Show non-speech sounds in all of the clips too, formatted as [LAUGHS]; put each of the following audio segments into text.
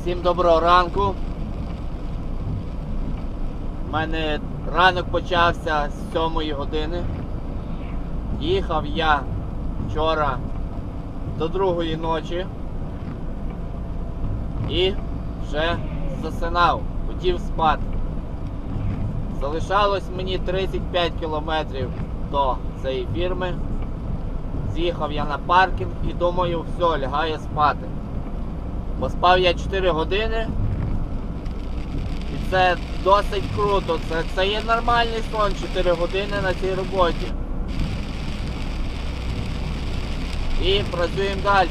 Всім доброго ранку. У мене ранок почався з 7 години. Їхав я вчора до другої ночі і вже засинав, хотів спати. Залишалось мені 35 кілометрів до цієї фірми. З'їхав я на паркінг і думаю, все, лягаю спати. Поспав я 4 години. І це досить круто. Це, це є нормальний сон 4 години на цій роботі. І працюємо далі.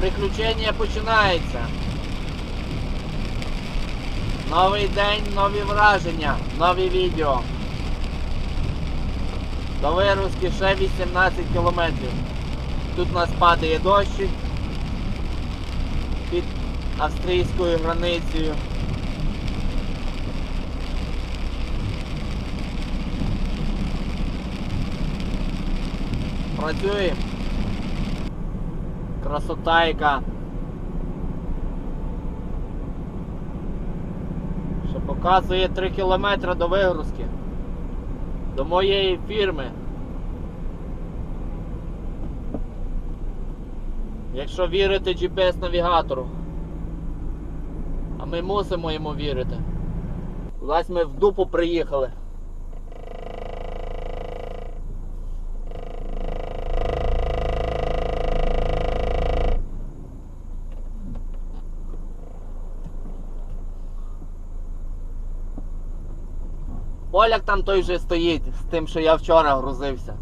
Приключення починається. Новий день, нові враження, нові відео. До вирузки ще 18 кілометрів. Тут у нас падає дощик під австрійською границею. Працюємо. Красота яка. Ще показує 3 кілометри до вигрузки. До моєї фірми. Якщо вірити GPS-навігатору. А ми мусимо йому вірити. Кудись ми в дупу приїхали. Поляк там той же стоїть з тим, що я вчора грузився.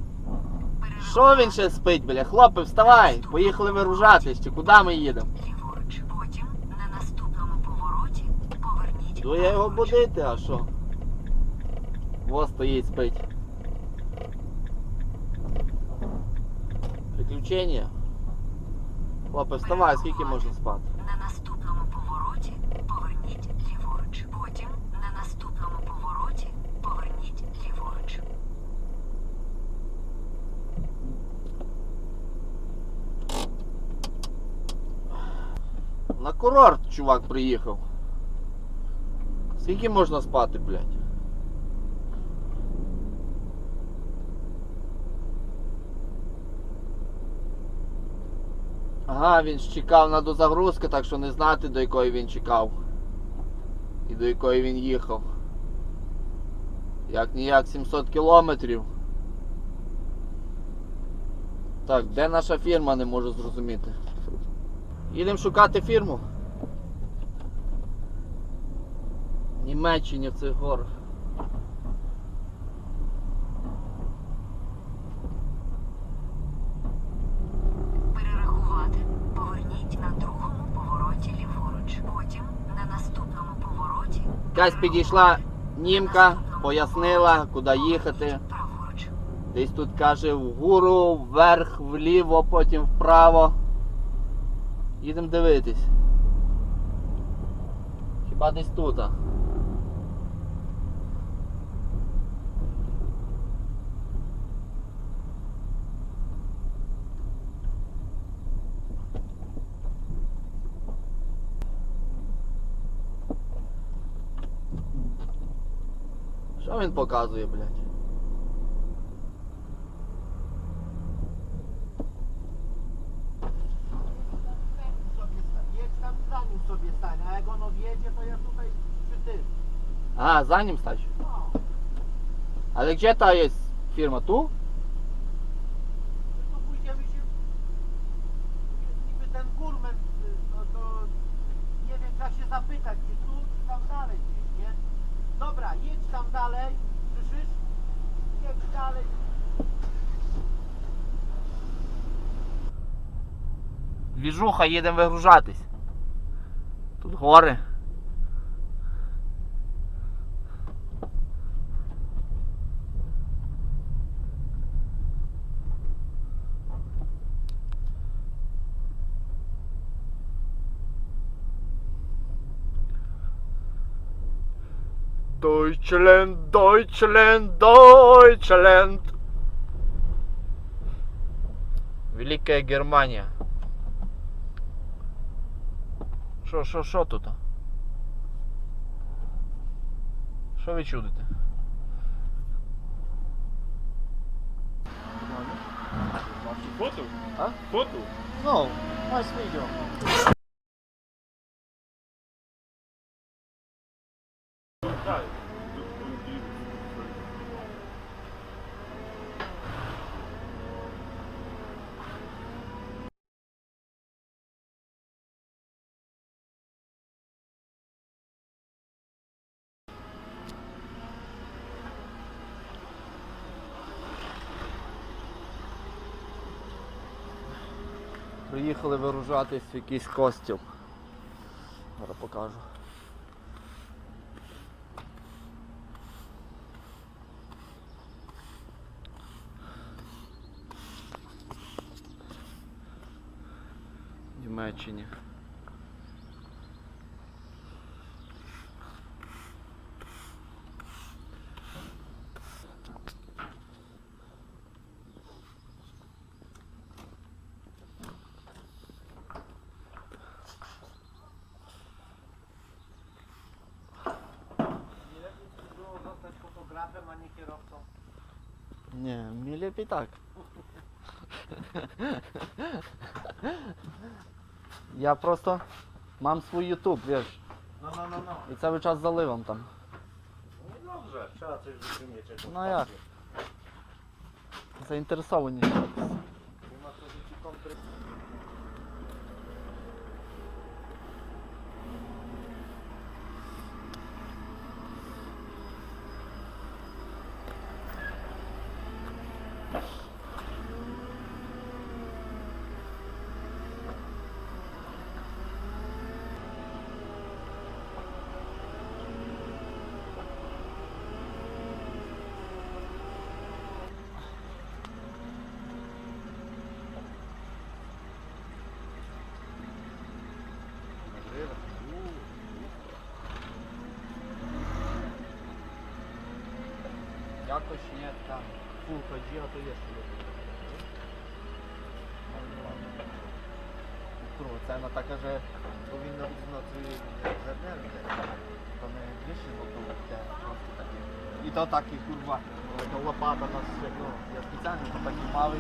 Що він ще спить, бля? Хлопи, вставай! Поїхали виружатись, чи куди ми їдемо? Ліворуч, потім на наступному повороті поверніть. Йду я його будити, а що? Во стоїть, спить. Приключення. Хлопи, вставай, скільки можна спати? На наступному повороті поверніть ліворуч. Потім на наступному повороті поверніть ліворуч. На курорт чувак приїхав. Скільки можна спати, блядь? Ага, він ж чекав на дозагрузки, так що не знати до якої він чекав. І до якої він їхав. Як ніяк 700 кілометрів. Так, де наша фірма, не можу зрозуміти. Їдемо шукати фірму. В Німеччині в цих горах. Перерахувати поверніть на другому повороті ліворуч. Потім на наступному повороті Якась підійшла німка, пояснила, куди їхати. Десь тут каже вгору, вверх, вліво, потім вправо. Їдемо дивитись. Хіба десь тут? Що він показує, блядь? sobie stań. Jedź tam za nim sobie stań, a jak ono wjedzie, to ja tutaj przy tym. А, за ним стać. No, Ale gdzie ta jest firma? Tu? tu pójdziemy się... Jest niby ten górmen, y, no to... Nie wiem, trzeba się zapytać, czy tu, czy tam dalej Dalej, słyszysz? Jedź dalej. Двіжуха, їдемо вигружатись. Тут гори. Deutschland, Deutschland, Deutschland. Великая Германия. Що, що, що тут? Що ви чудите? Фото? А? Фото? No, nice video. Приїхали виружатись в якийсь костюм. Зараз покажу. Німеччині. Nie lepiej by było zostać fotografem, a nie kierowcą. Ні, мені ліпій так. [LAUGHS] Я просто мам свій ютуб, wiesz. No, no, no, no. І cały czas zaливam tam. No i dobrze, trzeba coś wyciągnieć. jakąś No jak? pasję. Заінтересовані. Nie ma co dzieci kompry... Jakoś nie tam. Full chodzi, a to jeszcze lepiej. Kurwa, cena taka, że powinno być w nocy zewnętrzne. To my wyszli wokół te takie. I to taki kurwa, to łopata nas, no, ja specjalnie to taki mały